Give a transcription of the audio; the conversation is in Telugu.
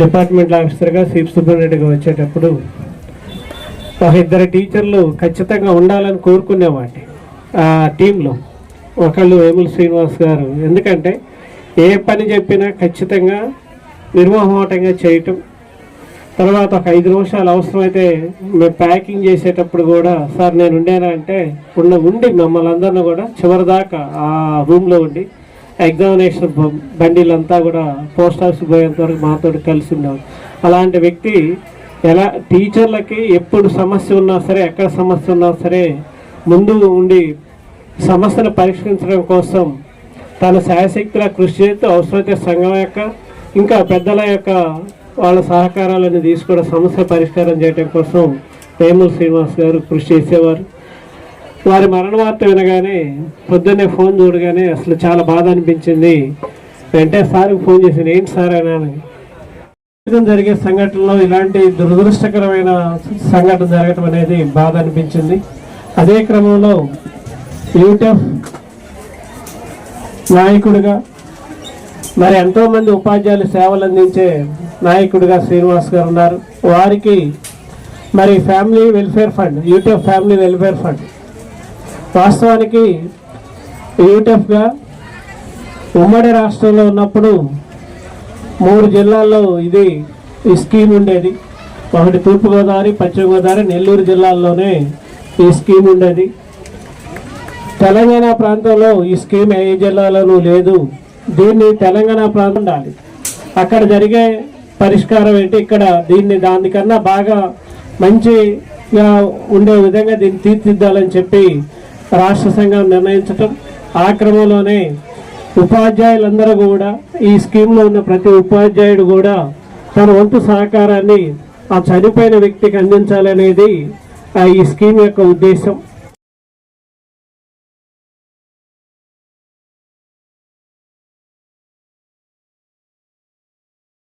డిపార్ట్మెంట్ ఆఫీసర్గా చీఫ్ సూపరింటెండెంట్గా వచ్చేటప్పుడు ఒక ఇద్దరు టీచర్లు ఖచ్చితంగా ఉండాలని కోరుకునేవాడిని ఆ టీంలో. ఒకళ్ళు వేముల శ్రీనివాస్ గారు. ఎందుకంటే ఏ పని చెప్పినా ఖచ్చితంగా నిర్మోహమాటంగా చేయటం. తర్వాత ఒక ఐదు నిమిషాలు అవసరమైతే మేము ప్యాకింగ్ చేసేటప్పుడు కూడా సార్ నేను ఉండేనా అంటే ఉన్న ఉండి మమ్మల్ని అందరిని కూడా చివరిదాకా ఆ రూమ్లో ఉండి ఎగ్జామినేషన్ బండిలంతా కూడా పోస్ట్ ఆఫీస్ పోయేంత వరకు మాతో కలిసి ఉండేవాడు అలాంటి వ్యక్తి ఎలా టీచర్లకి ఎప్పుడు సమస్య ఉన్నా సరే ఎక్కడ సమస్య ఉన్నా సరే ముందు ఉండి సమస్యను పరిష్కరించడం కోసం తన శాయశక్తిలా కృషి చేస్తూ అవసరమైతే సంఘం యొక్క ఇంకా పెద్దల యొక్క వాళ్ళ సహకారాలను తీసుకుని సమస్య పరిష్కారం చేయడం కోసం వేమూరు శ్రీనివాస్ గారు కృషి చేసేవారు. వారి మరణ వార్త వినగానే పొద్దున్నే ఫోన్ చూడగానే అసలు చాలా బాధ అనిపించింది. వెంటనే సార్కి ఫోన్ చేసింది ఏంటి సార్ అని జీవితం జరిగే సంఘటనలో ఇలాంటి దురదృష్టకరమైన సంఘటన జరగటం అనేది బాధ అనిపించింది. అదే క్రమంలో యూట్యూబ్ నాయకుడిగా మరి ఎంతో మంది ఉపాధ్యాయులు సేవలు అందించే నాయకుడిగా శ్రీనివాస్ గారు ఉన్నారు. వారికి మరి family welfare fund YouTube family welfare fund వాస్తవానికి యూటెఫ్గా ఉమ్మడి రాష్ట్రంలో ఉన్నప్పుడు మూడు జిల్లాల్లో ఇది ఈ స్కీమ్ ఉండేది. ఒకటి తూర్పుగోదావరి పశ్చిమగోదావరి నెల్లూరు జిల్లాల్లోనే ఈ స్కీమ్ ఉండేది. తెలంగాణ ప్రాంతంలో ఈ స్కీమ్ ఏ జిల్లాలోనూ లేదు. దీన్ని తెలంగాణ ప్రాంతం ఉండాలి. అక్కడ జరిగే పరిష్కారం ఏంటి? ఇక్కడ దీన్ని దానికన్నా బాగా మంచిగా ఉండే విధంగా దీన్ని తీర్చిదిద్దాలని చెప్పి రాష్ట్ర సంఘం నిర్ణయించటం ఆ క్రమంలోనే ఉపాధ్యాయులందరూ కూడా ఈ స్కీమ్లో ఉన్న ప్రతి ఉపాధ్యాయుడు కూడా తన వంతు సహకారాన్ని ఆ చనిపోయిన వ్యక్తికి అందించాలనేది ఆ ఈ స్కీమ్ యొక్క ఉద్దేశం.